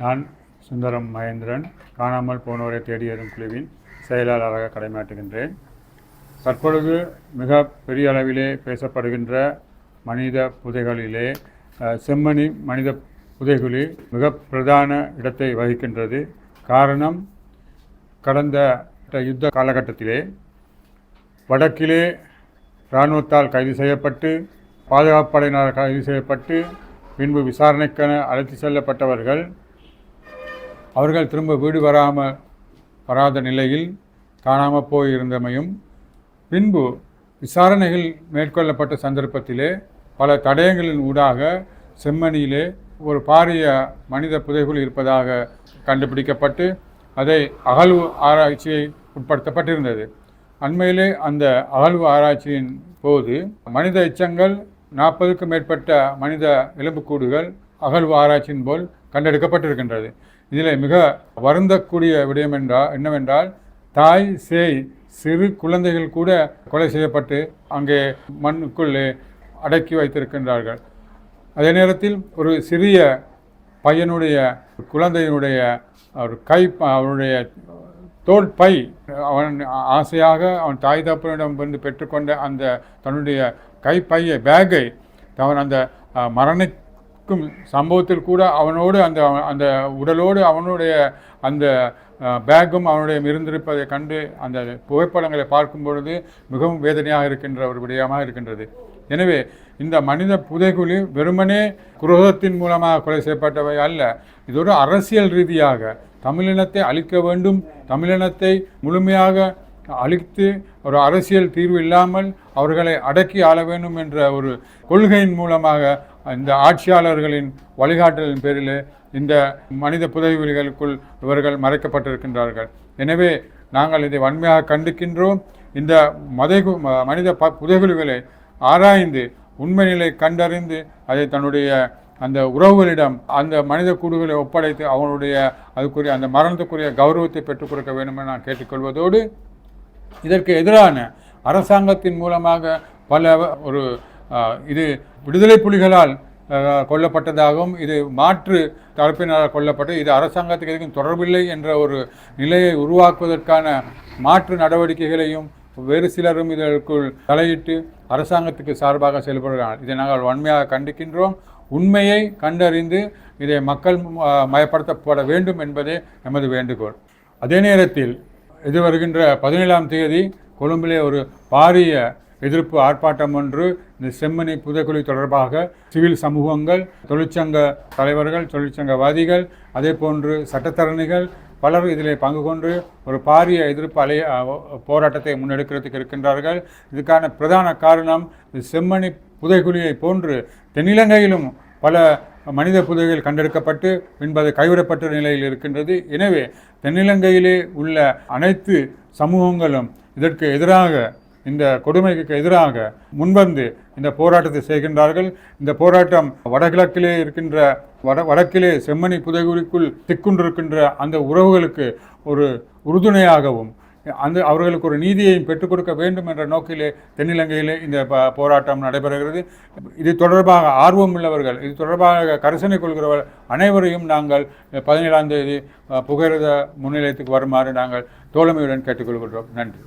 நான் சுந்தரம் மகேந்திரன். காணாமல் போனோரை தேடியதும் குழுவின் செயலாளராக கடமையாற்றுகின்றேன் தற்பொழுது மிக பெரிய அளவிலே பேசப்படுகின்ற மனித புதைகளிலே செம்மணி மனித புதைகுழி மிக பிரதான இடத்தை வகிக்கின்றது. காரணம் கடந்த யுத்த காலகட்டத்திலே வடக்கிலே இராணுவத்தால் கைது செய்யப்பட்டு பாதுகாப்பு படையினர் கைது செய்யப்பட்டு பின்பு விசாரணைக்கென அழைத்து செல்லப்பட்டவர்கள் அவர்கள் திரும்ப வீடு வராமல் வராத நிலையில் காணாமல் போயிருந்தமையும் பின்பு விசாரணைகள் மேற்கொள்ளப்பட்ட சந்தர்ப்பத்திலே பல தடயங்களின் ஊடாக செம்மணியிலே ஒரு பாரிய மனித புதைகுள் இருப்பதாக கண்டுபிடிக்கப்பட்டு அதை அகழ்வு ஆராய்ச்சியை உட்படுத்தப்பட்டிருந்தது. அண்மையிலே அந்த அகழ்வு ஆராய்ச்சியின் போது மனித எச்சங்கள் நாற்பதுக்கும் மேற்பட்ட மனித எலும்புக்கூடுகள் அகழ்வாராய்ச்சியின் போல் கண்டெடுக்கப்பட்டிருக்கின்றது. இதில் மிக வருந்தக்கூடிய விடயம் என்றால் என்னவென்றால் தாய் சேய் சிறு குழந்தைகள் கூட கொலை செய்யப்பட்டு அங்கே மண்ணுக்குள்ளே அடக்கி வைத்திருக்கின்றார்கள். அதே நேரத்தில் ஒரு சிறிய பையனுடைய குழந்தையினுடைய ஒரு கை அவனுடைய தோல் பை அவன் ஆசையாக அவன் தாய் தப்பனிடம் வந்து பெற்றுக்கொண்ட அந்த தன்னுடைய கைப்பையை பேக்கை அவன் அந்த மரண மரணிக்கும் சம்பவத்தில் கூட அவனோடு அந்த அந்த உடலோடு அவனுடைய அந்த பேகும் பேக்கும் அவனுடைய இருந்திருப்பதை கண்டு அந்த புகைப்படங்களை பார்க்கும் பொழுது மிகவும் வேதனையாக இருக்கின்ற ஒரு விடயமாக இருக்கின்றது. எனவே இந்த மனித புதைகுழி வெறுமனே குரோகத்தின் மூலமாக கொலை செய்யப்பட்டவை அல்ல. இது ஒரு அரசியல் ரீதியாக தமிழினத்தை அழிக்க வேண்டும் தமிழினத்தை முழுமையாக அழித்து ஒரு அரசியல் தீர்வு இல்லாமல் அவர்களை அடக்கி ஆள வேண்டும் என்ற ஒரு கொள்கையின் மூலமாக இந்த ஆட்சியாளர்களின் வழிகாட்டலின் பேரில் இந்த மனித புதவிகளுக்குள் இவர்கள் மறைக்கப்பட்டிருக்கின்றார்கள். எனவே நாங்கள் இதை வன்மையாக கண்டிக்கின்றோம். இந்த மதை ம- மனித ப புதைகுழிகளை ஆராய்ந்து உண்மை நிலை கண்டறிந்து அதை தன்னுடைய அந்த உறவுகளிடம் அந்த மனித கூடுகளை ஒப்படைத்து அவனுடைய அதுக்குரிய அந்த மரணத்துக்குரிய கௌரவத்தை பெற்றுக் கொடுக்க வேண்டும் என நான் கேட்டுக்கொள்வதோடு இதற்கு எதிரான அரசாங்கத்தின் மூலமாக பல ஒரு இது விடுதலை புலிகளால் கொல்லப்பட்டதாகவும் இது மாற்று தரப்பினரால் கொல்லப்பட்டு இது அரசாங்கத்துக்கு எதுக்கும் தொடர்பில்லை என்ற ஒரு நிலையை உருவாக்குவதற்கான மாற்று நடவடிக்கைகளையும் வேறு சிலரும் இதற்குள் தலையிட்டு அரசாங்கத்துக்கு சார்பாக செயல்படுகிறார்கள். இதை நாங்கள் வன்மையாக கண்டிக்கின்றோம். உண்மையை கண்டறிந்து இதை மக்கள் மயப்படுத்தப்பட வேண்டும் என்பதே எமது வேண்டுகோள். அதே நேரத்தில் இது வருகின்ற பதினேழாம் தேதி கொழும்பிலே ஒரு பாரிய எதிர்ப்பு ஆர்ப்பாட்டம் ஒன்று இந்த செம்மணி புதைக்குழி தொடர்பாக சிவில் சமூகங்கள் தொழிற்சங்க தலைவர்கள் தொழிற்சங்கவாதிகள் அதே போன்று சட்டத்தரணிகள் பலர் இதில் பங்கு கொண்டு ஒரு பாரிய எதிர்ப்பு அலை போராட்டத்தை முன்னெடுக்கிறதுக்கு இருக்கின்றார்கள். இதுக்கான பிரதான காரணம் இந்த செம்மணி புதைக்குழியை போன்று தென்னிலங்கையிலும் பல மனித புதைகள் கண்டெடுக்கப்பட்டு பின்பு அது கைவிடப்பட்ட நிலையில் இருக்கின்றது. எனவே தென்னிலங்கையிலே உள்ள அனைத்து சமூகங்களும் இதற்கு எதிராக இந்த கொடுமைக்கு எதிராக முன்வந்து இந்த போராட்டத்தை செய்கின்றார்கள். இந்த போராட்டம் வடகிழக்கிலே இருக்கின்ற வட வடக்கிலே செம்மணி புதைகுறிக்குள் திக்குண்டிருக்கின்ற அந்த உறவுகளுக்கு ஒரு உறுதுணையாகவும் அந்த அவர்களுக்கு ஒரு நீதியையும் பெற்றுக் கொடுக்க வேண்டும் என்ற நோக்கிலே தென்னிலங்கையிலே இந்த போராட்டம் நடைபெறுகிறது. இது தொடர்பாக ஆர்வம் உள்ளவர்கள் இது தொடர்பாக கரிசனை கொள்கிறவர் அனைவரையும் நாங்கள் பதினேழாம் தேதி புகையிரத முன்னிலையத்துக்கு வருமாறு நாங்கள் தோழமையுடன் கேட்டுக்கொள்கின்றோம். நன்றி.